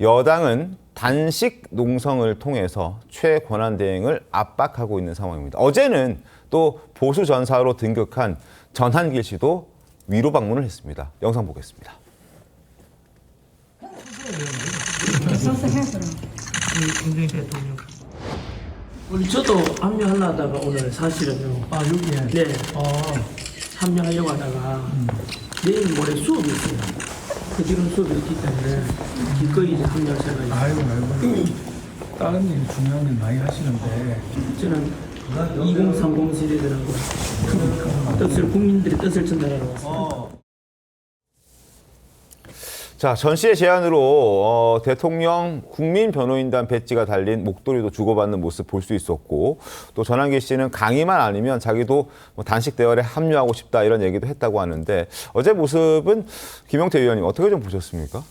여당은 단식 농성을 통해서 최권한 대행을 압박하고 있는 상황입니다. 어제는 또 보수 전사로 등극한 전한길 씨도 위로 방문을 했습니다. 영상 보겠습니다. 문재인 대통령. 우리 저도 합류하려다가 오늘 사실은요. 아 여기에. 네, 어. 합류하려고 하다가 내일 모레 수업이 있어요. 그 지금 수업이 있기 때문에 기꺼이 이제 합류할 생각이 아이고 아이고. 다른 일 중요한 일 많이 하시는데. 저는 2030 세대들하고 뜻을 국민들의 뜻을 전달하러 왔습니다. 자, 전 씨의 제안으로 어, 대통령 국민 변호인단 배지가 달린 목도리도 주고받는 모습 볼 수 있었고 또 전한길 씨는 강의만 아니면 자기도 뭐 단식 대열에 합류하고 싶다 이런 얘기도 했다고 하는데 어제 모습은 김영태 의원님 어떻게 좀 보셨습니까?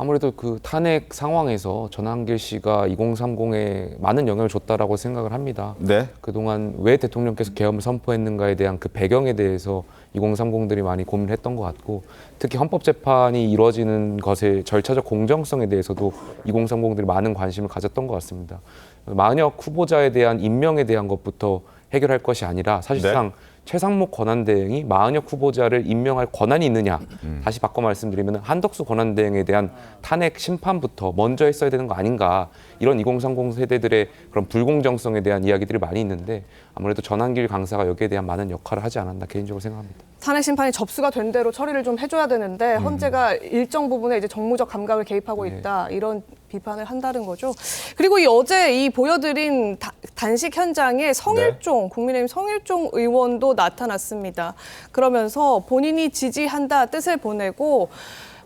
아무래도 그 탄핵 상황에서 전한길 씨가 2030에 많은 영향을 줬다라고 생각을 합니다. 네. 그동안 왜 대통령께서 계엄을 선포했는가에 대한 그 배경에 대해서 2030들이 많이 고민을 했던 것 같고 특히 헌법재판이 이루어지는 것의 절차적 공정성에 대해서도 2030들이 많은 관심을 가졌던 것 같습니다. 만약 후보자에 대한 임명에 대한 것부터 해결할 것이 아니라 사실상 최상목 권한대행이 마은혁 후보자를 임명할 권한이 있느냐 다시 바꿔 말씀드리면 한덕수 권한대행에 대한 탄핵 심판부터 먼저 했어야 되는 거 아닌가 이런 2030 세대들의 그런 불공정성에 대한 이야기들이 많이 있는데 아무래도 전한길 강사가 여기에 대한 많은 역할을 하지 않았나 개인적으로 생각합니다. 탄핵 심판이 접수가 된 대로 처리를 좀 해줘야 되는데 헌재가 일정 부분에 이제 정무적 감각을 개입하고 있다 이런 비판을 한다는 거죠. 그리고 이 어제 이 보여드린 다- 단식 현장에 성일종 국민의힘 성일종 의원도 나타났습니다. 그러면서 본인이 지지한다 뜻을 보내고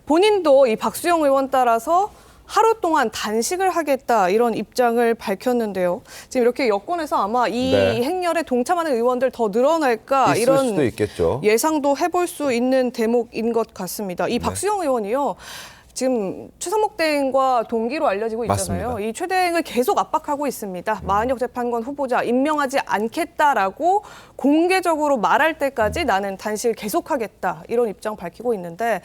본인도 이 박수영 의원 따라서 하루 동안 단식을 하겠다 이런 입장을 밝혔는데요. 지금 이렇게 여권에서 아마 이 네. 행렬에 동참하는 의원들 더 늘어날까 있을 이런 수도 있겠죠. 예상도 해볼 수 있는 대목인 것 같습니다. 네. 이 박수영 의원이요. 지금 최상목 대행과 동기로 알려지고 있잖아요. 맞습니다. 이 최 대행을 계속 압박하고 있습니다. 마은혁 재판관 후보자 임명하지 않겠다라고 공개적으로 말할 때까지 나는 단식을 계속하겠다 이런 입장 밝히고 있는데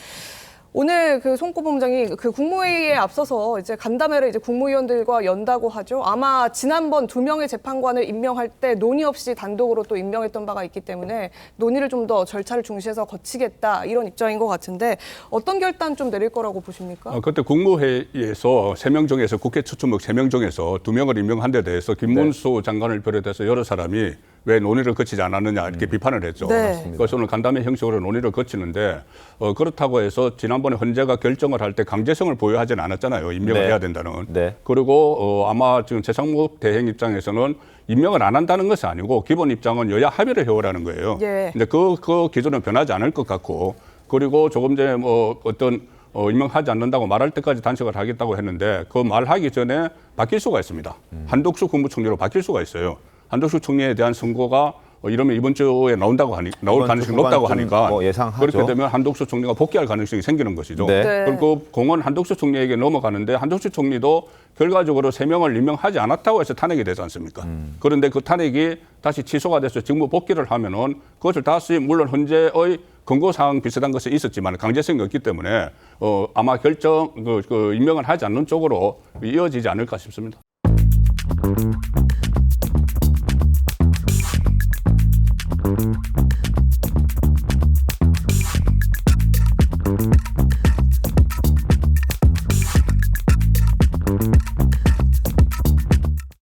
오늘 그 송고범장이 그 국무회의에 앞서서 이제 간담회를 이제 국무위원들과 연다고 하죠. 아마 지난번 두 명의 재판관을 임명할 때 논의 없이 단독으로 또 임명했던 바가 있기 때문에 논의를 좀 더 절차를 중시해서 거치겠다 이런 입장인 것 같은데 어떤 결단 좀 내릴 거라고 보십니까? 어, 그때 국무회의에서 세 명 중에서 국회 추천목 세 명 중에서 두 명을 임명한 데 대해서 김문수 장관을 비롯해서 여러 사람이 왜 논의를 거치지 않았느냐 이렇게 비판을 했죠. 네. 그래서 오늘 간담회 형식으로 논의를 거치는데 어, 그렇다고 해서 지난번에 헌재가 결정을 할 때 강제성을 보유하지는 않았잖아요. 임명을 네. 해야 된다는. 네. 그리고 어, 아마 지금 최상목 대행 입장에서는 임명을 안 한다는 것이 아니고 기본 입장은 여야 합의를 해오라는 거예요. 예. 근데 그, 그 기준은 변하지 않을 것 같고 그리고 조금 전에 뭐 어떤 어, 임명하지 않는다고 말할 때까지 단식을 하겠다고 했는데 그 말하기 전에 바뀔 수가 있습니다. 한독수 국무총리로 바뀔 수가 있어요. 한독수 총리에 대한 선고가 어, 이러면 이번 주에 나온다고 하니 나올 가능성이 주 높다고 하니까 뭐 예상하죠. 그렇게 되면 한독수 총리가 복귀할 가능성이 생기는 것이죠. 네. 네. 그리고 공은 한독수 총리에게 넘어가는데 한독수 총리도 결과적으로 세 명을 임명하지 않았다고 해서 탄핵이 되지 않습니까? 그런데 그 탄핵이 다시 취소가 돼서 직무 복귀를 하면은 그것을 다시 물론 헌재의 근거 사항 비슷한 것이 있었지만 강제성이 없기 때문에 어 아마 결정 그, 그 임명을 하지 않는 쪽으로 이어지지 않을까 싶습니다.